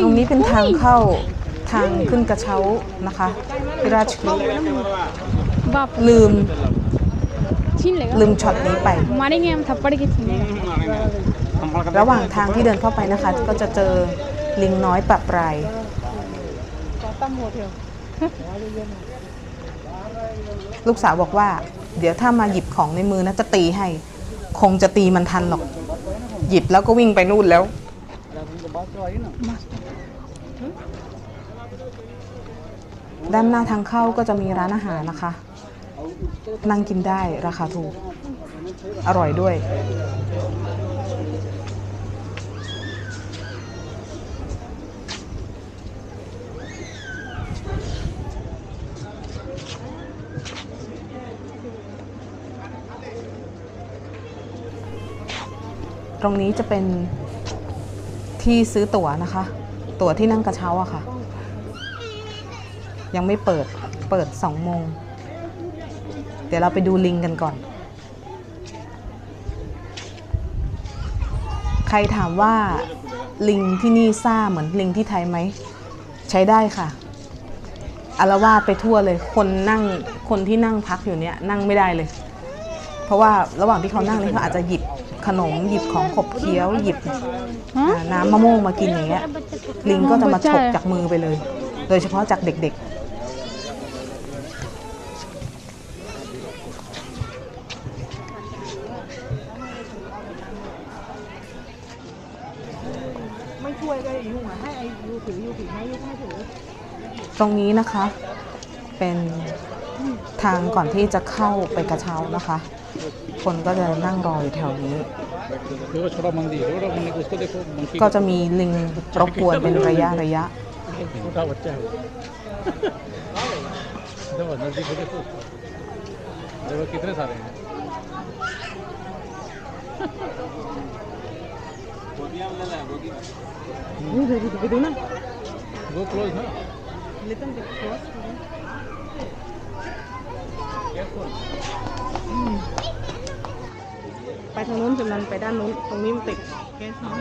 ตรงนี้เป็นทางเข้าทางขึ้นกระเช้านะคะราชครุลืม ลืมช็อตนี้ไปมาได้ไงมันทับปะกิทีนี้ระหว่างทางที่เดินเข้าไปนะคะ ก็จะเจอลิงน้อยประปลายลูกสาวบอกว่า เดี๋ยวถ้ามาหยิบของในมือนะจะตีให้ คงจะตีมันทันหรอก หยิบแล้วก็วิ่งไปนู่นแล้ว ด้านหน้าทางเข้าก็จะมีร้านอาหารนะคะ นั่งกินได้ราคาถูก อร่อยด้วย ตรงนี้จะเป็นที่ซื้อตั๋วนะคะ ตั๋วที่นั่งกระเช้าอะค่ะ ยังไม่เปิดเปิดสองโมง เดี๋ยวเราไปดูลิงกันก่อน ใครถามว่าลิงที่นี่ซ่าเหมือนลิงที่ไทยไหม ใช้ได้ค่ะอารวาสไปทั่วเลย คนนั่งคนที่นั่งพักอยู่เนี่ยนั่งไม่ได้เลย เพราะว่าระหว่างที่เขานั่งเนี่ยเขาอาจจะหยิบขนมหยิบของขบเคี้ยวหยิบอ่าน้ำมะม่วงมากินอย่างเงี้ยลิงก็จะมาฉกจากมือไปเลย โดยเฉพาะจากเด็กๆ ช่วยได้ยุ่อะให้ไอ้ยูถือยูถืให้ยูให้ถือตรงนี้นะคะ เป็นทางก่อนที่จะเข้าไปกระเช้านะคะ คนก็จะนั่งรออยู่แถวนี้ ก็จะมีลิงรบกวนเป็นระยะระยะ वो देखो नजदीक को देखो देखो कितने सारे हैंนี่เธอไปดูนะ वो क्लोज ना ลิตเติ้ลบิ๊กครอสไปทางนู้นจำนันไปด้านนู้น ตรงนี้มันติดแก๊สน้ำ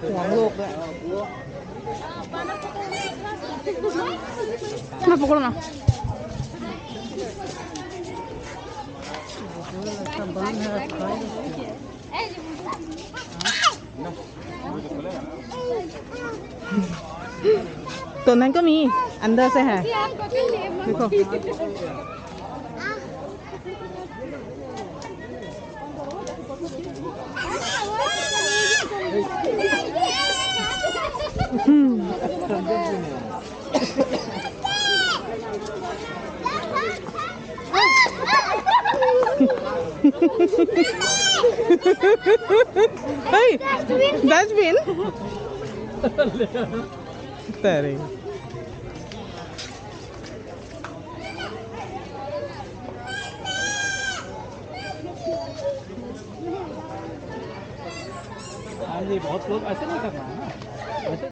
ห่วงโลกด้วย मैं पकड़ो ना तो ตัวนั้นก็มี อันเดอร์ใช่ไหมดูเขา เฮ้ย ดัสบินแต่เลย हाँ जी बहुत क्लोज ऐसे नहीं करना है ना।